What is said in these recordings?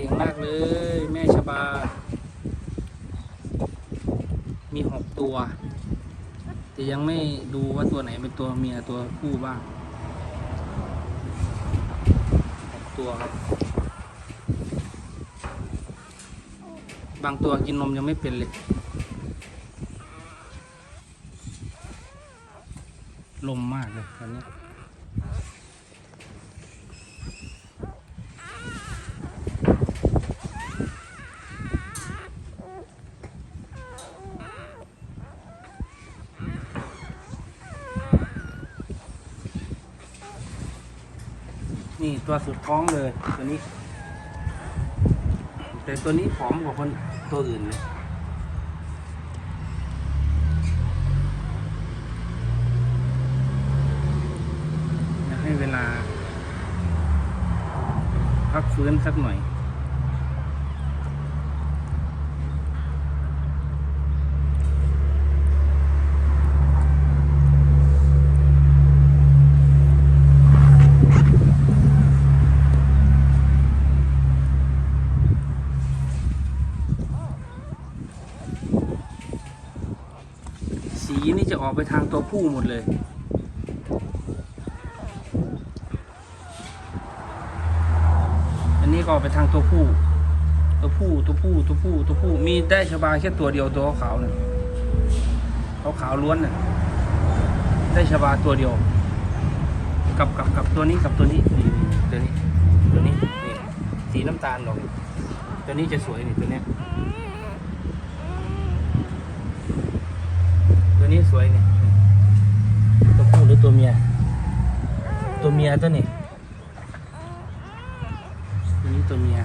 ก่งมากเลย แม่ชบา มีหกตัว แต่ยังไม่ดูว่าตัวไหนเป็นตัวเมียตัวผู้บ้างหกตัวครับ บางตัวกินนมยังไม่เป็นเลยลมมากเลยตอนนี้ ตัวสุดท้องเลยตัวนี้ แต่ตัวนี้ผอมกว่าคนตัวอื่นเลยอยากให้เวลาพักฟื้นสักหน่อย ออกไปทางตัวผู้หมดเลย อันนี้ก็ออกไปทางตัวผู้ ตัวผู้ตัวผู้ตัวผู้ตัวผู้มีได้ชบาแค่ตัวเดียวตัวขาวๆเนี่ยขาวขาวล้วนน่ะได้ชบาตัวเดียว กับกับกับตัวนี้กับตัวนี้นี่ตัวนี้ตัวนี้นี่สีน้ำตาลหรอกตัวนี้จะสวยนี่ตัวเนี้ย ตั วยเนี่ยตัวผู้หรือตัวเมีย ตัวเมียตัวนี้ตัวนี้ตัวเมีย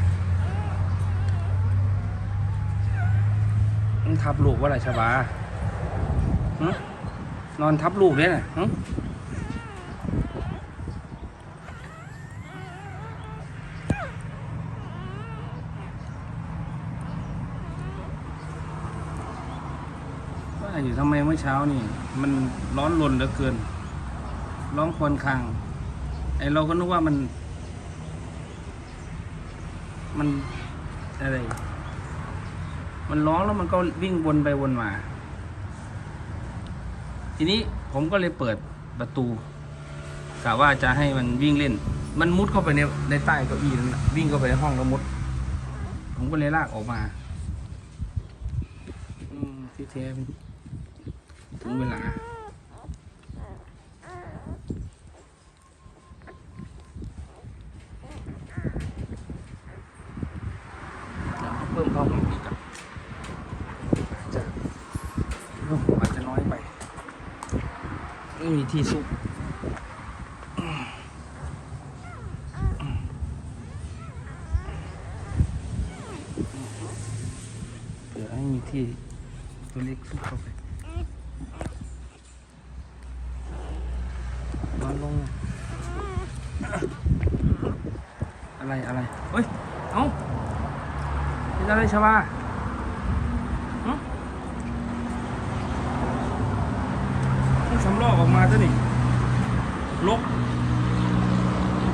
มันทับลูกว่าไรชบานอนทับลูกเนี่ยนะ อยู่ทำไมเมื่อเช้านี่ มันร้อนรนเหลือเกิน ร้องควรครางไอเราก็นึกว่ามัน มันอะไร มันร้องแล้วมันก็วิ่งวนไปวนมา ทีนี้ผมก็เลยเปิดประตูกะว่าจะให้มันวิ่งเล่น มันมุดเข้าไปในในใต้เก้าอี้นั่นน่ะวิ่งเข้าไปในห้องแล้วมุด ผมก็เลยลากออกมา อืมที่แท้มัน ถึงเวลา เพิ่มข้าวหอมอีกอะจะโอ้โหอาจจะน้อยไป ไม่มีที่ซุปเดี๋ยวให้มีที่ตัวเล็กซุปเข้าไป นอนลง อะไรอะไรเฮ้ย เอ้าเป็นอะไรชาวาฮะมันสำลอกออกมาซะนี่ลก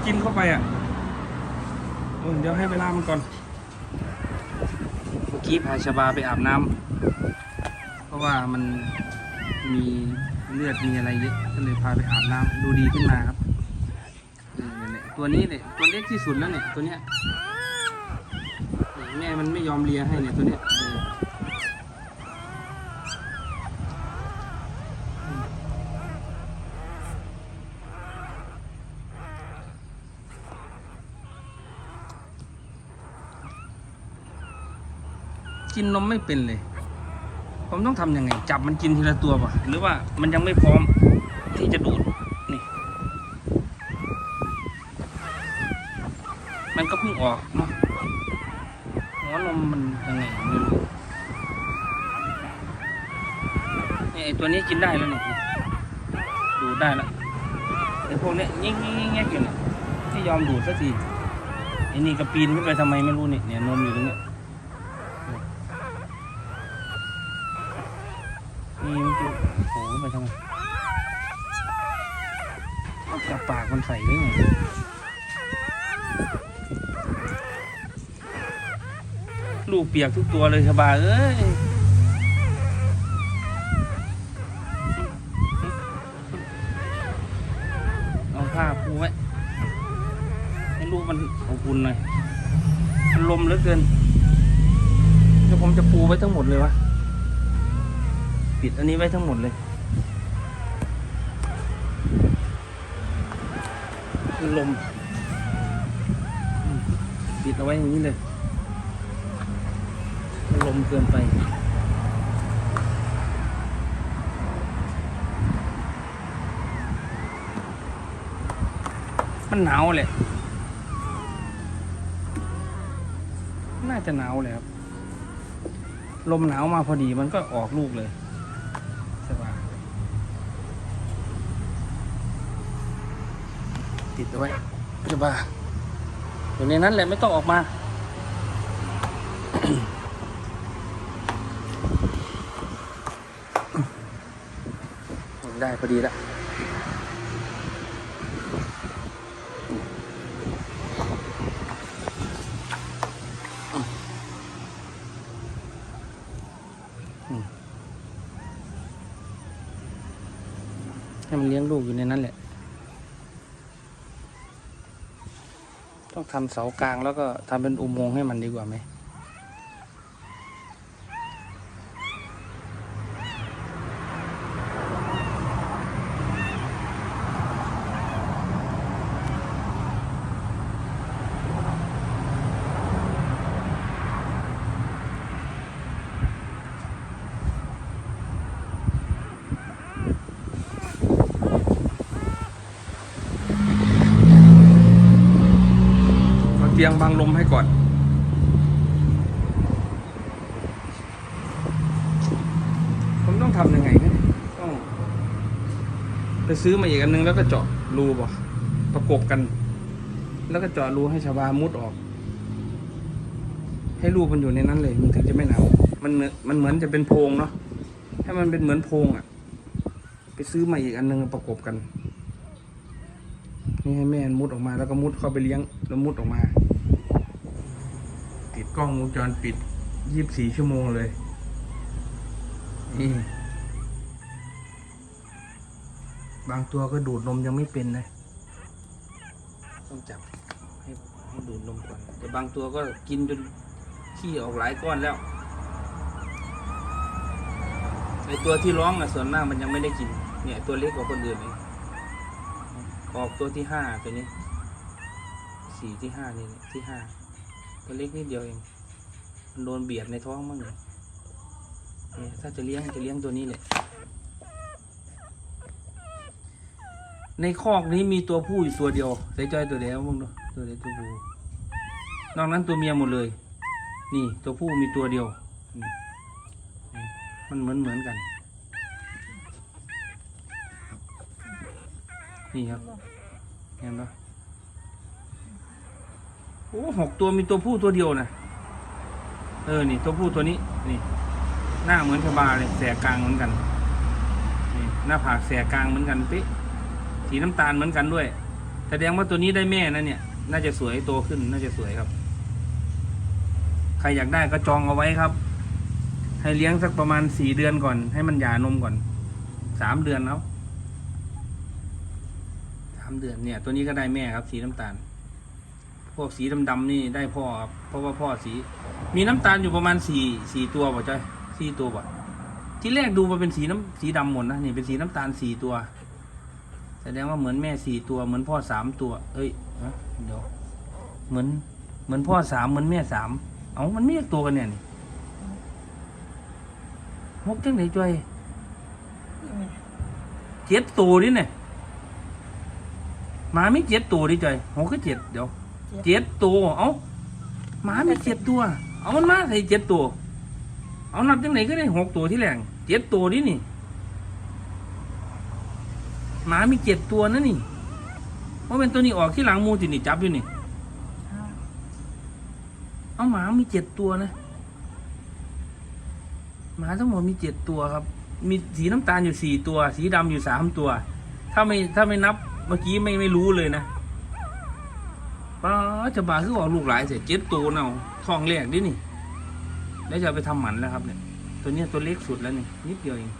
กินเข้าไปอะเดี๋ยวให้เวลามันก่อนเมื่อกี้พาชาบาไปอาบน้ำเพราะว่ามัน มีเลือดมีอะไรเยอะก็เลยพาไปอาบน้ำดูดีขึ้นมาครับเนี่ยตัวนี้เนี่ยตัวเล็กที่สุดแล้วเนี่ยตัวเนี้ยแม่มันไม่ยอมเลียให้เนี่ยตัวเนี้ยกินนมไม่เป็นเลย ผมต้องทำยังไง จับมันกินทีละตัวป่ะ หรือว่ามันยังไม่พร้อมที่จะดูด นี่ มันก็เพิ่งออกเนาะหัวนมมันยังไงไม่รู้นี่ไอตัวนี้กินได้แล้วเนี่ยดูดได้แล้วไอพวกเนี้ยยิ่งยิ่งยิ่งอยู่เนี่ยไม่ยอมดูดสักทีไอนี่กระปีนขึ้นไปทำไมไม่รู้เนี่ยเนี่ยนมอยู่ตรงเนี้ย นี่มันจะโผล่ไปทำไมเอาจับปากมันใส่ได้ไงลูกเปียกทุกตัวเลยชบาเอ้ยเอาผ้าปูไว้ให้ลูกมันอบอุ่นหน่อยมันลมเหลือเกินเดี๋ยวผมจะปูไว้ทั้งหมดเลยวะ ปิดอันนี้ไว้ทั้งหมดเลยลมปิดเอาไว้อย่างนี้เลยลมเกินไปมันหนาวเลยน่าจะหนาวเลยครับ ลมหนาวมาพอดีมันก็ออกลูกเลยสบาย ติดเอาไว้สบาอยู่ในนั้นแหละไม่ต้องออกมา ได้พอดีแล้วให้มันเลี้ยงลูกอยู่ในนั้นแหละ ต้องทำเสากลางแล้วก็ทำเป็นอุโมงค์ให้มันดีกว่าไหม ตียงบังลมให้ก่อน ผมต้องทำยังไงเนี่ยต้องไปซื้อมาอีกอันนึงแล้วก็เจาะรูบ่ประกบกัน แล้วก็เจาะรูให้ชาวบามุดออก ให้ลูมันอยู่ในนั้นเลย มันถึงจะไม่หนาวมันเหมือนมันเหมือนจะเป็นโพรงเนาะให้มันเป็นเหมือนโพรงอะ ไปซื้อมาอีกอันนึงประกบกันนี่ให้แม่มุดออกมาแล้วก็มุดเข้าไปเลี้ยงแล้วมุดออกมา ติดกล้องวงจรปิดยี่บสี่ชั่วโมงเลย นี่ บางตัวก็ดูดนมยังไม่เป็นเลยต้องจับให้ให้ดูดนมก่อน แต่บางตัวก็กินจนขี้ออกหลายก้อนแล้ว ไอตัวที่ร้องอะส่วนมากมันยังไม่ได้กิน เนี่ย ตัวเล็กกว่าคนอื่นเองออกตัวที่ห้าตัวนี้ สีที่ห้านี่เนี่ยที่ห้า ตัวเล็กนิดเดียวเอง มันโดนเบียดในท้องมั้งเนี่ยถ้าจะเลี้ยงจะเลี้ยงตัวนี้แหละ ในคอกนี้มีตัวผู้อยู่ตัวเดียวใส่จอยตัวเดียวมึงดูตัวเดียวตัวผู้นอกนั้นตัวเมียหมดเลย นี่ตัวผู้มีตัวเดียว มันเหมือนเหมือนกัน นี่ครับ เห็นปะ โอ้หกตัวมีตัวผู้ตัวเดียวนะเออ นี่ตัวผู้ตัวนี้ นี่ หน้าเหมือนชบาเลยแสกกลางเหมือนกัน นี่หน้าผากแสกกลางเหมือนกันเป๊ะสีน้ำตาลเหมือนกันด้วย แสดงว่าตัวนี้ได้แม่นะเนี่ย น่าจะสวยโตขึ้น น่าจะสวยครับ ใครอยากได้ก็จองเอาไว้ครับ ให้เลี้ยงสักประมาณสี่เดือนก่อน ให้มันหย่านมก่อน สามเดือนแล้วสามเดือนเนี่ย ตัวนี้ก็ได้แม่ครับ สีน้ำตาล พวกสีดำๆนี่ได้พ่อครับเพราะว่าพ่อสี มีน้ำตาลอยู่ประมาณสี่สี่ตัวป่ะจ้อยสี่ตัวป่ะที่แรกดูมาเป็นสีน้ำสีดำหมดนะนี่เป็นสีน้ำตาลสี่ตัว แสดงว่าเหมือนแม่สี่ตัว เหมือนพ่อสามตัวเอ้ยเดี๋ยวเหมือนเหมือนพ่อสามเหมือนแม่สามเอ้ามันไม่เรียกตัวกันเนี่ยนี่หกจังไหนจ้อยเจ็ดตัวนี่เนี่ยมาไม่เจ็ดตัวดิจอยหกก็เจ็ดเดี๋ยว เจ็ดตัว เอ้าหมาไม่เจ็ดตัว เอามันมาใส่เจ็ดตัว เอานับจังไหนก็ได้หกตัวที่แหลงเจ็ดตัวนี่นี่ หมามีเจ็ดตัวนะนี่ว่าเป็นตัวนี้ออกที่หลังมูตินี่จับอยู่นี่ เอาหมามีเจ็ดตัวนะ หมาทั้งหมดมีเจ็ดตัวครับ มีสีน้ำตาลอยู่สี่ตัว สีดำอยู่สามตัว ถ้าไม่ถ้าไม่นับเมื่อกี้ไม่ไม่รู้เลยนะ ป้าจะบาคือออกลูกหลายเสร็จเจ็ดตัวเนาะทองแรกดินี่ แล้วจะไปทำหมันแล้วครับเนี่ย ตัวนี้ตัวเล็กสุดแล้วนี่นิดเดียวเอง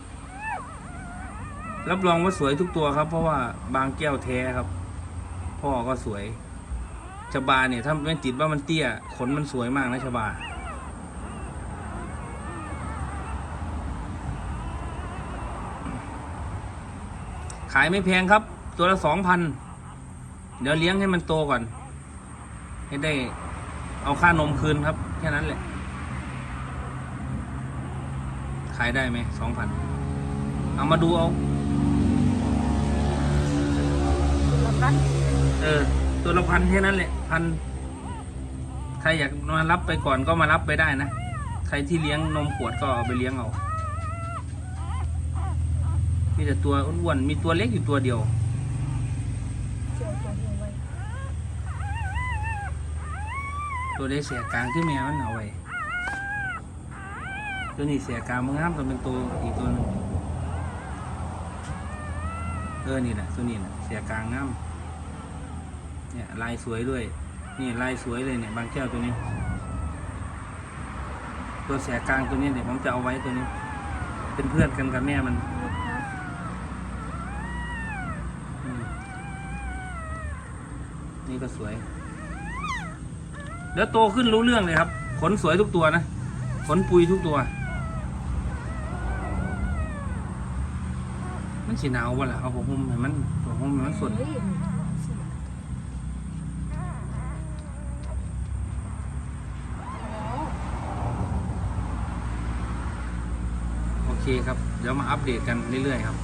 รับรองว่าสวยทุกตัวครับ เพราะว่าบางแก้วแท้ครับ พ่อก็สวยชบาเนี่ยถ้าไม่ติดว่ามันเตี้ย ขนมันสวยมากนะชบาขายไม่แพงครับ ตัวละสองพัน เดี๋ยวเลี้ยงให้มันโตก่อน ให้ได้เอาค่านมคืนครับ แค่นั้นแหละ ขายได้ไหมสองพันเอามาดูเอาแล้วก็เออ ตัวละพันแค่นั้นแหละพันใครอยากมารับไปก่อนก็มารับไปได้นะ ใครที่เลี้ยงนมขวดก็เอาไปเลี้ยงเอา มีแต่ตัวอ้วนๆมีตัวเล็กอยู่ตัวเดียว เจียวตัวเดียวไว้ ตัวได้เสียกลางที่แม่มันเอาไว้ตัวนี้เสียกลางมันงามตัวเป็นตัวอีกตัวหนึงเออนี่แหละตัวนี้แหละเสียกลางงามเนี่ยลายสวยด้วย นี่ลายสวยเลยเนี่ยบางแก้วตัวนี้ ตัวเสียกลางตัวนี้เนี่ยผมจะเอาไว้ตัวนี้ เป็นเพื่อนกันกับแม่มันนี่ก็สวย เดี๋ยวโตขึ้นรู้เรื่องเลยครับ ขนสวยทุกตัวนะ ขนปุยทุกตัว มันสีหนาววะล่ะเอาผมหุ้มให้มันผมหุ้มให้มันสดโอเคครับ เดี๋ยวมาอัปเดตกันเรื่อยๆครับ